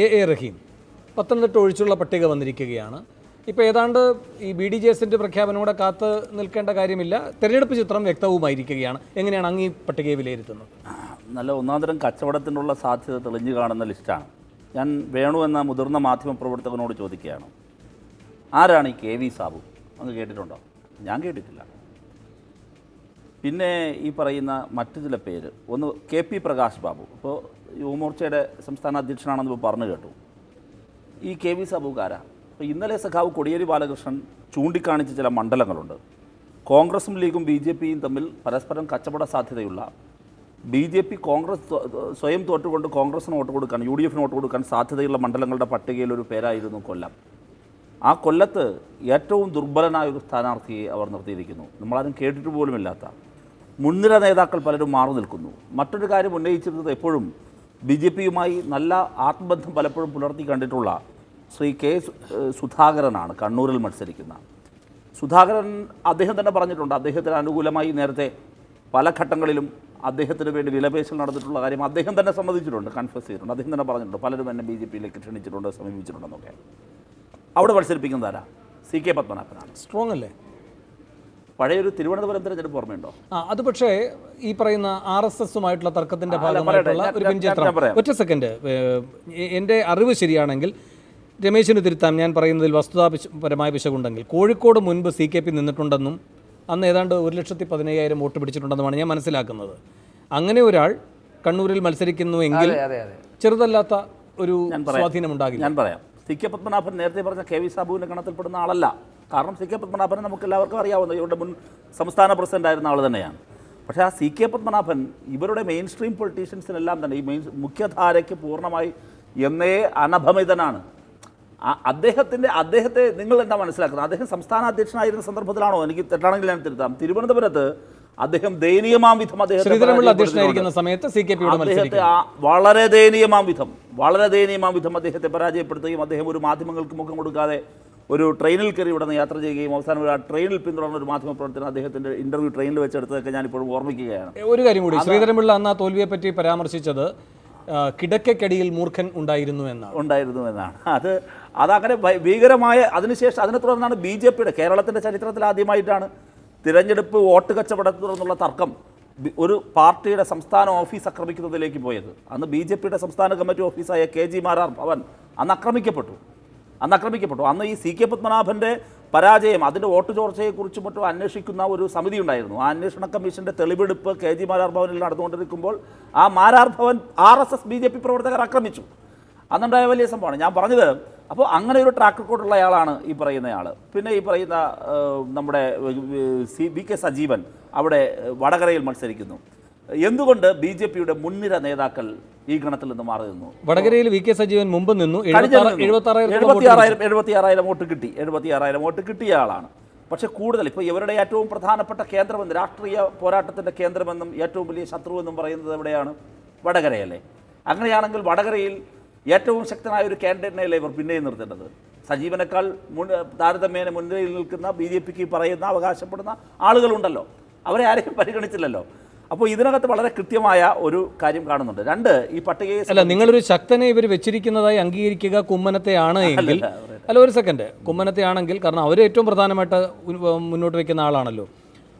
A A Rahim Pathanamthitta ഒഴിച്ചുള്ള പട്ടിക വന്നിരിക്കുകയാണ്. ഇപ്പോൾ ഏതാണ്ട് ഈ ബി ഡി ജെ എസിന്റെ പ്രഖ്യാപനം കൂടെ കാത്ത് നിൽക്കേണ്ട കാര്യമില്ല. തെരഞ്ഞെടുപ്പ് ചിത്രം വ്യക്തവുമായിരിക്കുകയാണ്. എങ്ങനെയാണ് അങ്ങ് ഈ പട്ടികയെ വിലയിരുത്തുന്നത്? നല്ല ഒന്നാന്തരം കച്ചവടത്തിനുള്ള സാധ്യത തെളിഞ്ഞു കാണുന്ന ലിസ്റ്റാണ്. ഞാൻ വേണു എന്ന മുതിർന്ന മാധ്യമ പ്രവർത്തകനോട് ചോദിക്കുകയാണ്. ആരാണ് ഈ കെ വി സാബു? അങ്ങ് കേട്ടിട്ടുണ്ടോ? ഞാൻ കേട്ടിട്ടില്ല. പിന്നെ ഈ പറയുന്ന മറ്റു ചില പേര്. ഒന്ന് കെ പി പ്രകാശ് ബാബു. ഇപ്പോൾ യുവമോർച്ചയുടെ സംസ്ഥാന അധ്യക്ഷനാണെന്ന് ഇപ്പോൾ പറഞ്ഞു കേട്ടു. ഈ കെ വി സബുകാര അപ്പോൾ ഇന്നലെ സഖാവ് കൊടിയേരി ബാലകൃഷ്ണൻ ചൂണ്ടിക്കാണിച്ച ചില മണ്ഡലങ്ങളുണ്ട്. കോൺഗ്രസും ലീഗും ബി ജെ പിയും തമ്മിൽ പരസ്പരം കച്ചവട സാധ്യതയുള്ള ബി ജെ പി കോൺഗ്രസ് സ്വ- സ്വയം തോറ്റുകൊണ്ട് കോൺഗ്രസിന് വോട്ട് കൊടുക്കാൻ യു ഡി എഫിന് വോട്ട് കൊടുക്കാൻ സാധ്യതയുള്ള മണ്ഡലങ്ങളുടെ പട്ടികയിൽ ഒരു പേരായിരുന്നു കൊല്ലം. ആ കൊല്ലത്ത് ഏറ്റവും ദുർബലനായ ഒരു സ്ഥാനാർത്ഥിയെ അവർ നിർത്തിയിരിക്കുന്നു. നമ്മളാരും കേട്ടിട്ട് പോലുമില്ലാത്ത. മുൻനിര നേതാക്കൾ പലരും മാറി നിൽക്കുന്നു. മറ്റൊരു കാര്യം ഉന്നയിച്ചിരുന്നത് എപ്പോഴും ബി ജെ പിയുമായി നല്ല ആത്മബന്ധം പലപ്പോഴും പുലർത്തി കണ്ടിട്ടുള്ള ശ്രീ കെ സുധാകരനാണ് കണ്ണൂരിൽ മത്സരിക്കുന്ന. സുധാകരൻ അദ്ദേഹം തന്നെ പറഞ്ഞിട്ടുണ്ട് അദ്ദേഹത്തിന് അനുകൂലമായി നേരത്തെ പല ഘട്ടങ്ങളിലും അദ്ദേഹത്തിന് വേണ്ടി വിലപേശൽ നടന്നിട്ടുള്ള കാര്യം അദ്ദേഹം തന്നെ സമ്മതിച്ചിട്ടുണ്ട് കൺഫ്യസ് ചെയ്തിട്ടുണ്ട്. അദ്ദേഹം തന്നെ പറഞ്ഞിട്ടുണ്ട് പലരും എന്നെ ബി ജെ പിയിലേക്ക് ക്ഷണിച്ചിട്ടുണ്ട് സമീപിച്ചിട്ടുണ്ടെന്നൊക്കെ. അവിടെ മത്സരിപ്പിക്കുന്നതാരാ സി കെ പത്മനാഭനാണ്. സ്ട്രോങ് അല്ലേ? പഴയൊരു തിരുവനന്തപുരം തെരഞ്ഞെടുപ്പ് ഓർമ്മയുണ്ടോ? ആ അത് പക്ഷേ ഈ പറയുന്ന ആർ എസ് എസുമായിട്ടുള്ള തർക്കത്തിന്റെ ഭാഗമായിട്ടുള്ള ഒരു പിൻചിത്രം ഒറ്റ സെക്കൻഡ്. എന്റെ അറിവ് ശരിയാണെങ്കിൽ രമേശിന് തിരുത്താം. ഞാൻ പറയുന്നതിൽ വസ്തുതാപരമായ പിശകുണ്ടെങ്കിൽ. കോഴിക്കോട് മുൻപ് സി കെ പി നിന്നിട്ടുണ്ടെന്നും അന്ന് ഏതാണ്ട് ഒരു ലക്ഷത്തി പതിനയ്യായിരം വോട്ട് പിടിച്ചിട്ടുണ്ടെന്നുമാണ് ഞാൻ മനസ്സിലാക്കുന്നത്. അങ്ങനെ ഒരാൾ കണ്ണൂരിൽ മത്സരിക്കുന്നു എങ്കിൽ ചെറുതല്ലാത്ത ഒരു സ്വാധീനം ഉണ്ടാകില്ല. ഞാൻ പറയാം. സി കെ പത്മനാഭൻ നേരത്തെ പറഞ്ഞ കെ വി സാബുവിന്റെ ഗണത്തിൽപ്പെടുന്ന ആളല്ല. കാരണം സി കെ പത്മനാഭനെ നമുക്ക് എല്ലാവർക്കും അറിയാവുന്ന ഇവരുടെ മുൻ സംസ്ഥാന പ്രസിഡന്റ് ആയിരുന്ന ആൾ തന്നെയാണ്. പക്ഷേ ആ സി കെ പത്മനാഭൻ ഇവരുടെ മെയിൻ സ്ട്രീം പൊളിറ്റീഷ്യൻസിനെല്ലാം തന്നെ ഈ മെയിൻ മുഖ്യധാരയ്ക്ക് പൂർണമായി എന്നേ അനഭമിതനാണ്. അദ്ദേഹത്തിന്റെ അദ്ദേഹത്തെ നിങ്ങൾ എന്താ മനസ്സിലാക്കുന്നത്? അദ്ദേഹം സംസ്ഥാന അധ്യക്ഷനായിരുന്ന സന്ദർഭത്തിലാണോ? എനിക്ക് തെറ്റാണെങ്കിൽ ഞാൻ തിരുത്താം. തിരുവനന്തപുരത്ത് അദ്ദേഹം ദയനീയമാം വിധം അദ്ദേഹത്തെ സമയത്ത് സി കെ പിയുടെ അദ്ദേഹത്തെ വളരെ ദയനീയമാം വിധം വളരെ ദയനീയമാം വിധം അദ്ദേഹത്തെ പരാജയപ്പെടുത്തുകയും അദ്ദേഹം ഒരു മാധ്യമങ്ങൾക്ക് മുഖം കൊടുക്കാതെ ഒരു ട്രെയിനിൽ കയറി ഇവിടെ നിന്ന് യാത്ര ചെയ്യുകയും അവസാനം ഒരു ആ ട്രെയിനിൽ പിന്തുടർന്ന ഒരു മാധ്യമ പ്രവർത്തനം അദ്ദേഹത്തിന്റെ ഇന്റർവ്യൂ ട്രെയിനിൽ വെച്ചെടുത്തതൊക്കെ ഞാനിപ്പോഴും ഓർമ്മിക്കുകയാണ്. ഒരു കാര്യം കൂടി ശ്രീധരൻപിള്ള അന്ന് ആ തോൽവിയെ പറ്റി പരാമർശിച്ചത് കിടക്കക്കടിയിൽ മൂർഖൻ ഉണ്ടായിരുന്നു എന്നാണ്. ഉണ്ടായിരുന്നു എന്നാണ്. അത് അതങ്ങനെ ഭീകരമായ അതിനുശേഷം അതിനെ തുടർന്നാണ് ബി ജെ പിയുടെ കേരളത്തിന്റെ ചരിത്രത്തിൽ ആദ്യമായിട്ടാണ് തിരഞ്ഞെടുപ്പ് വോട്ട് കച്ചവടത്തെ തുടർന്നുള്ള തർക്കം ഒരു പാർട്ടിയുടെ സംസ്ഥാന ഓഫീസ് ആക്രമിക്കുന്നതിലേക്ക് പോയത്. അന്ന് ബി ജെ പിയുടെ സംസ്ഥാന കമ്മിറ്റി ഓഫീസായ കെ ജി മാരാർ ഭവൻ അന്ന് ആക്രമിക്കപ്പെട്ടു. അന്ന് ആക്രമിക്കപ്പെട്ടു. അന്ന് ഈ സി കെ പത്മനാഭന്റെ പരാജയം അതിന്റെ വോട്ട് ചോർച്ചയെക്കുറിച്ച് മറ്റും അന്വേഷിക്കുന്ന ഒരു സമിതി ഉണ്ടായിരുന്നു. ആ അന്വേഷണ കമ്മീഷന്റെ തെളിവെടുപ്പ് കെ ജി മാരാർ ഭവനിൽ നടന്നുകൊണ്ടിരിക്കുമ്പോൾ ആ Marar Bhavan R S S B J P പ്രവർത്തകർ ആക്രമിച്ചു. അന്നുണ്ടായ വലിയ സംഭവമാണ്. ഞാൻ പറഞ്ഞത് അപ്പോൾ അങ്ങനെ ഒരു ട്രാക്ക് റെക്കോർഡുള്ള ആളാണ് ഈ പറയുന്ന പറയുന്നയാൾ പിന്നെ ഈ പറയുന്ന നമ്മുടെ സി വി കെ സജീവൻ അവിടെ വടകരയിൽ മത്സരിക്കുന്നു. എന്തുകൊണ്ട് ബി ജെ പിയുടെ മുൻനിര നേതാക്കൾ ഈ ഗണത്തിൽ നിന്ന് മാറി നിന്നു? വടകരയിൽ വി കെ സജീവൻ മുമ്പ് നിന്നു. എഴുപത്തി ആറായിരം എഴുപത്തി ആറായിരം വോട്ട് കിട്ടി. എഴുപത്തി ആറായിരം വോട്ട് കിട്ടിയ ആളാണ്. പക്ഷെ കൂടുതൽ ഇപ്പോൾ ഇവരുടെ ഏറ്റവും പ്രധാനപ്പെട്ട കേന്ദ്രമെന്ന് രാഷ്ട്രീയ പോരാട്ടത്തിന്റെ കേന്ദ്രമെന്നും ഏറ്റവും വലിയ ശത്രുവെന്നും പറയുന്നത് എവിടെയാണ്? വടകരയല്ലേ. അങ്ങനെയാണെങ്കിൽ വടകരയിൽ ഏറ്റവും ശക്തനായ ഒരു കാൻഡിഡേറ്റിനെയല്ലേ ഇവർ പിന്നെയും നിർത്തേണ്ടത്? സജീവനേക്കാൾ മുൻ താരതമ്യേന മുൻനിരയിൽ നിൽക്കുന്ന ബി ജെ പിക്ക് പറയുന്ന അവകാശപ്പെടുന്ന ആളുകളുണ്ടല്ലോ. അവരെ ആരെയും പരിഗണിച്ചില്ലല്ലോ. അപ്പോൾ ഇതിനകത്ത് വളരെ കൃത്യമായ ഒരു കാര്യം കാണുന്നുണ്ട്. രണ്ട് ഈ പട്ടികയെ അല്ല നിങ്ങളൊരു ശക്തനെ ഇവർ വെച്ചിരിക്കുന്നതായി അംഗീകരിക്കുക കുമ്മനത്തെയാണ് എങ്കിൽ അല്ല ഒരു സെക്കൻഡ് കുമ്മനത്തെയാണെങ്കിൽ കാരണം അവർ ഏറ്റവും പ്രധാനമായിട്ട് മുന്നോട്ട് വെക്കുന്ന ആളാണല്ലോ.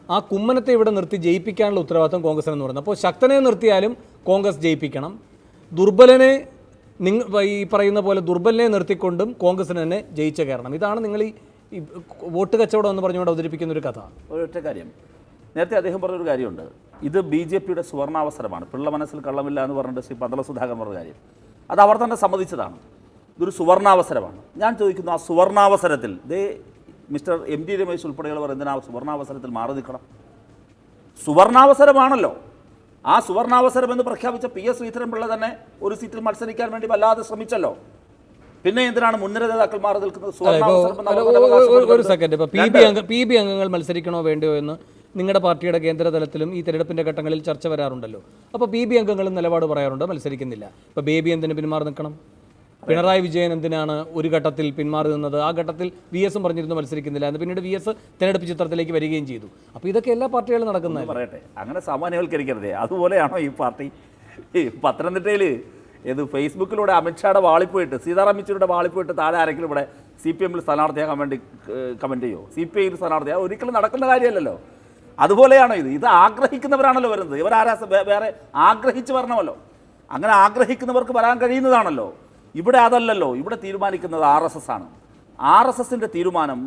ആ കുമ്മനത്തെ ഇവിടെ നിർത്തി ജയിപ്പിക്കാനുള്ള ഉത്തരവാദിത്വം കോൺഗ്രസ് എന്ന് പറയുന്നത്. അപ്പോൾ ശക്തനെ നിർത്തിയാലും കോൺഗ്രസ് ജയിപ്പിക്കണം. ദുർബലനെ നിങ്ങൾ ഈ പറയുന്ന പോലെ ദുർബലനെ നിർത്തിക്കൊണ്ടും കോൺഗ്രസിന് തന്നെ ജയിച്ച കയറണം ഇതാണ് നിങ്ങൾ ഈ വോട്ട് കച്ചവടം എന്ന് പറഞ്ഞുകൊണ്ട് അവതരിപ്പിക്കുന്ന ഒരു കഥ. ഒരൊറ്റ കാര്യം. നേരത്തെ അദ്ദേഹം പറഞ്ഞൊരു കാര്യമുണ്ട്. ഇത് ബി ജെ പിയുടെ സുവർണാവസരമാണ്. പിള്ള മനസ്സിൽ കള്ളമില്ല എന്ന് പറഞ്ഞിട്ട് ശ്രീ പന്തള പറഞ്ഞ കാര്യം. അത് അവർ തന്നെ സമ്മതിച്ചതാണ്. ഇതൊരു സുവർണാവസരമാണ്. ഞാൻ ചോദിക്കുന്നു ആ സുവർണാവസരത്തിൽ ദേ മിസ്റ്റർ എം ടി രമേശ് ഉൾപ്പെടെയുള്ളവർ എന്തിനാ സുവർണാവസരത്തിൽ മാറി നിൽക്കണം? സുവർണാവസരമാണല്ലോ. ആ സുവർണാവസരം എന്ന് പ്രഖ്യാപിച്ച പി എസ് ശ്രീധരൻപിള്ള തന്നെ ഒരു സീറ്റിൽ മത്സരിക്കാൻ വേണ്ടി വല്ലാതെ ശ്രമിച്ചല്ലോ. പിന്നെ എന്തിനാണ് മുൻനിര നേതാക്കൾ മാറി നിൽക്കുന്നത്? ഒരു-? സെക്കൻഡ് ഇപ്പൊ പി ബി അംഗ പി ബി അംഗങ്ങൾ മത്സരിക്കണോ വേണ്ടയോ എന്ന് നിങ്ങളുടെ പാർട്ടിയുടെ കേന്ദ്ര തലത്തിലും ഈ തെരഞ്ഞെടുപ്പിന്റെ ഘട്ടങ്ങളിൽ ചർച്ച വരാറുണ്ടല്ലോ. അപ്പോൾ പി ബി അംഗങ്ങളും നിലപാട് പറയാറുണ്ട്? മത്സരിക്കുന്നില്ല. ഇപ്പോൾ ബേബി എന്തിനു പിന്മാറി നിൽക്കണം? പിണറായി വിജയൻ എന്തിനാണ് ഒരു ഘട്ടത്തിൽ പിന്മാറി നിന്നത് ആ ഘട്ടത്തിൽ വി എസും പറഞ്ഞിരുന്നു മത്സരിക്കുന്നില്ല. എന്ന് പിന്നീട് വി എസ് തെരഞ്ഞെടുപ്പ് ചിത്രത്തിലേക്ക് വരികയും ചെയ്തു. അപ്പോൾ ഇതൊക്കെ എല്ലാ പാർട്ടികളും നടക്കുന്നത് പറയട്ടെ. അങ്ങനെ സാമാന്യവൽക്കരിക്കരുതേ. അതുപോലെയാണോ ഈ പാർട്ടി? പത്തനംതിട്ടയിൽ ഏത് ഫേസ്ബുക്കിലൂടെ അമിത്ഷായുടെ വാളിപ്പോയിട്ട് സീതാറാം യെച്ചൂരിയുടെ വാളിപ്പോയിട്ട് താഴെ ആരെങ്കിലും ഇവിടെ സി പി എമ്മിൽ സ്ഥാനാർത്ഥിയാകാൻ വേണ്ടി കമന്റ് ചെയ്യുമോ സി പി ഐയിൽ സ്ഥാനാർത്ഥിയാ? ഒരിക്കലും നടക്കുന്ന കാര്യമല്ലല്ലോ. അതുപോലെയാണോ ഇത്? ഇത് ആഗ്രഹിക്കുന്നവരാണല്ലോ വരുന്നത്. ഇവരാരാ ആരാ വേറെ ആഗ്രഹിച്ച് വരണമല്ലോ. അങ്ങനെ ആഗ്രഹിക്കുന്നവർക്ക് വരാൻ കഴിയുന്നതാണല്ലോ. ഇവിടെ അതല്ലല്ലോ ഇവിടെ തീരുമാനിക്കുന്നത് ആർ എസ് എസ് ആണ്. ആർ എസ് എസിന്റെ തീരുമാനം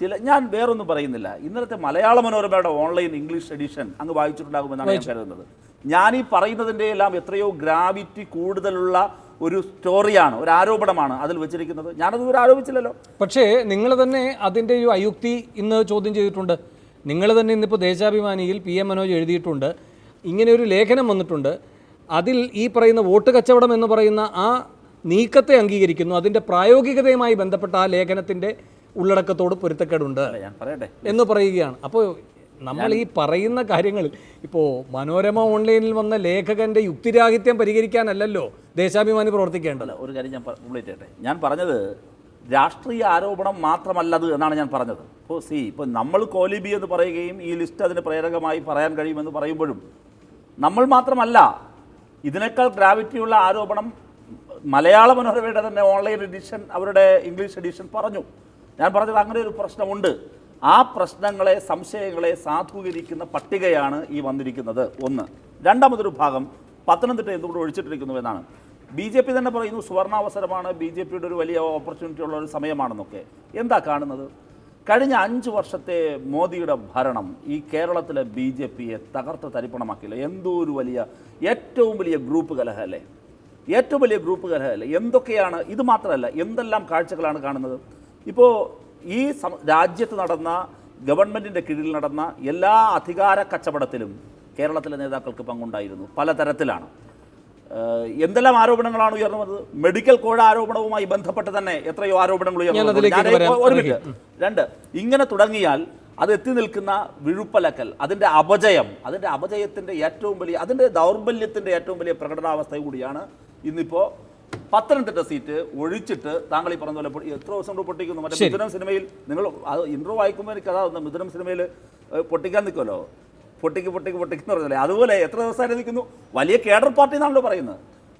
ചില ഞാൻ വേറൊന്നും പറയുന്നില്ല. ഇന്നലത്തെ മലയാള മനോരമയുടെ ഓൺലൈൻ ഇംഗ്ലീഷ് എഡിഷൻ അങ്ങ് വായിച്ചിട്ടുണ്ടാകുമെന്നാണ് ഞാൻ കരുതുന്നത്. ഞാൻ ഈ പറയുന്നതിന്റെ എല്ലാം എത്രയോ ഗ്രാവിറ്റി കൂടുതലുള്ള ഒരു സ്റ്റോറിയാണ് ഒരു ആരോപണമാണ് അതിൽ വെച്ചിരിക്കുന്നത്. ഞാനത് ഒരു ആരോപിച്ചില്ലല്ലോ. പക്ഷേ നിങ്ങൾ തന്നെ അതിന്റെ ഒരു അയുക്തി ഇന്ന് ചോദ്യം ചെയ്തിട്ടുണ്ട്. നിങ്ങൾ തന്നെ ഇന്നിപ്പോൾ ദേശാഭിമാനിയിൽ പി എം മനോജ് എഴുതിയിട്ടുണ്ട്. ഇങ്ങനെ ഒരു ലേഖനം വന്നിട്ടുണ്ട്. അതിൽ ഈ പറയുന്ന വോട്ട് കച്ചവടം എന്ന് പറയുന്ന ആ നീക്കത്തെ അംഗീകരിക്കുന്നു. അതിന്റെ പ്രായോഗികതയുമായി ബന്ധപ്പെട്ട ആ ലേഖനത്തിന്റെ ഉള്ളടക്കത്തോട് പൊരുത്തക്കേടുണ്ട് അല്ല ഞാൻ പറയട്ടെ. എന്ന് പറയുകയാണ്. അപ്പോൾ നമ്മൾ ഈ പറയുന്ന കാര്യങ്ങൾ ഇപ്പോൾ മനോരമ ഓൺലൈനിൽ വന്ന ലേഖകന്റെ യുക്തിരാഹിത്യം പരിഹരിക്കാനല്ലല്ലോ ദേശാഭിമാനി പ്രവർത്തിക്കേണ്ടത്. ഒരു കാര്യം ഞാൻ കംപ്ലീറ്റ് ചെയ്യട്ടെ. ഞാൻ പറഞ്ഞത് രാഷ്ട്രീയ ആരോപണം മാത്രമല്ലത് എന്നാണ് ഞാൻ പറഞ്ഞത്. ഇപ്പോൾ സി ഇപ്പോൾ നമ്മൾ കോലിബി എന്ന് പറയുകയും ഈ ലിസ്റ്റ് അതിന് പ്രേരകമായി പറയാൻ കഴിയുമെന്ന് പറയുമ്പോഴും നമ്മൾ മാത്രമല്ല ഇതിനേക്കാൾ ഗ്രാവിറ്റിയുള്ള ആരോപണം മലയാള മനോരമയുടെ തന്നെ ഓൺലൈൻ എഡിഷൻ അവരുടെ ഇംഗ്ലീഷ് എഡിഷൻ പറഞ്ഞു. ഞാൻ പറഞ്ഞത് അങ്ങനെ ഒരു പ്രശ്നമുണ്ട്. ആ പ്രശ്നങ്ങളെ സംശയങ്ങളെ സാധൂകരിക്കുന്ന പട്ടികയാണ് ഈ വന്നിരിക്കുന്നത്. ഒന്ന്. രണ്ടാമതൊരു ഭാഗം പത്തനംതിട്ട എന്തുകൊണ്ട് ഒഴിച്ചിട്ടിരിക്കുന്നു എന്നാണ്. ബി ജെ പി തന്നെ പറയുന്നു സുവർണാവസരമാണ് ബി ജെ പിയുടെ ഒരു വലിയ ഓപ്പർച്യൂണിറ്റി ഉള്ള ഒരു സമയമാണെന്നൊക്കെ. എന്താ കാണുന്നത്? കഴിഞ്ഞ അഞ്ച് വർഷത്തെ മോദിയുടെ ഭരണം ഈ കേരളത്തിലെ ബി ജെ പിയെ തകർത്ത് തരിപ്പണമാക്കിയില്ല. എന്തോ ഒരു വലിയ ഏറ്റവും വലിയ ഗ്രൂപ്പ് കലഹല്ലേ ഏറ്റവും വലിയ ഗ്രൂപ്പ് കലഹല്ലേ എന്തൊക്കെയാണ്? ഇത് മാത്രമല്ല എന്തെല്ലാം കാഴ്ചകളാണ് കാണുന്നത്? ഇപ്പോൾ ഈ രാജ്യത്ത് നടന്ന ഗവൺമെന്റിന്റെ കീഴിൽ നടന്ന എല്ലാ അധികാര കച്ചവടത്തിലും കേരളത്തിലെ നേതാക്കൾക്ക് പങ്കുണ്ടായിരുന്നു പലതരത്തിലാണ്. എന്തെല്ലാം ആരോപണങ്ങളാണ് ഉയർന്നു വന്നത് മെഡിക്കൽ കോഴ ആരോപണവുമായി ബന്ധപ്പെട്ട് തന്നെ എത്രയോ ആരോപണങ്ങൾ ഉയർന്നു ഒരു മിനിറ്റ്. രണ്ട് ഇങ്ങനെ തുടങ്ങിയാൽ അത് എത്തി നിൽക്കുന്ന വിഴുപ്പലക്കൽ അതിന്റെ അപജയം അതിന്റെ അപജയത്തിന്റെ ഏറ്റവും വലിയ അതിന്റെ ദൗർബല്യത്തിന്റെ ഏറ്റവും വലിയ പ്രകടനാവസ്ഥ കൂടിയാണ് ഇന്നിപ്പോൾ പത്തനംതിട്ട സീറ്റ് ഒഴിച്ചിട്ട് താങ്കൾ ഈ പറഞ്ഞ പോലെ എത്ര ദിവസം കൊണ്ട് പൊട്ടിക്കുന്നു. മറ്റേ. മിഥുനം സിനിമയിൽ നിങ്ങൾ അത് ഇൻട്രോ വായിക്കുമ്പോൾ എനിക്ക് അതാ മിഥുനം സിനിമയിൽ പൊട്ടിക്കാൻ നിൽക്കുമല്ലോ പൊട്ടിക്ക് പൊട്ടിക്ക് പൊട്ടിക്കുന്ന പറഞ്ഞല്ലേ അതുപോലെ എത്ര ദിവസം നിൽക്കുന്നു? വലിയ കേഡർ പാർട്ടി എന്നാണല്ലോ പറയുന്നത്.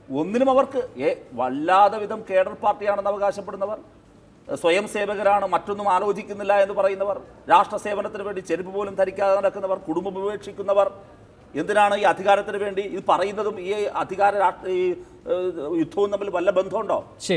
ഒന്നിനും അവർക്ക് ഏ വല്ലാതെ വിധം കേഡർ പാർട്ടിയാണെന്ന് അവകാശപ്പെടുന്നവർ സ്വയം സേവകരാണ് മറ്റൊന്നും ആലോചിക്കുന്നില്ല എന്ന് പറയുന്നവർ രാഷ്ട്ര സേവനത്തിന് വേണ്ടി ചെരുപ്പ് പോലും ധരിക്കാതെ നടക്കുന്നവർ കുടുംബം ഉപേക്ഷിക്കുന്നവർ എന്തിനാണ് ഈ അധികാരത്തിന് വേണ്ടി ഇത് പറയുന്നതും ഈ അധികാര ഈ യുദ്ധവും തമ്മിൽ വല്ല ബന്ധമുണ്ടോ? ശരി.